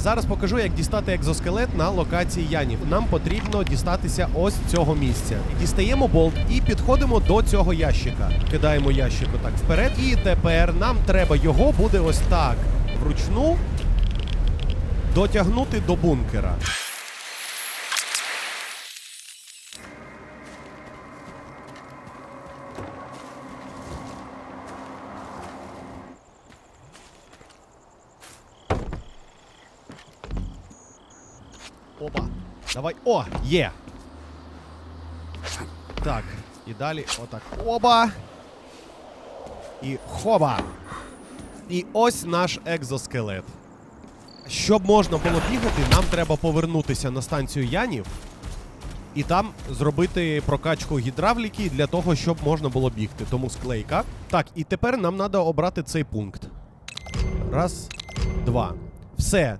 зараз покажу, як дістати екзоскелет на локації Янів. Нам потрібно дістатися ось цього місця. Дістаємо болт і підходимо до цього ящика. Кидаємо ящик отак вперед. І тепер нам треба його буде ось так вручну дотягнути до бункера. Опа. Давай. О, є. Так. І далі отак. Оба. І хоба. І ось наш екзоскелет. Щоб можна було бігати, нам треба повернутися на станцію Янів і там зробити прокачку гідравліки для того, щоб можна було бігти. Тому склейка. Так, і тепер нам треба обрати цей пункт. Раз, два. Все.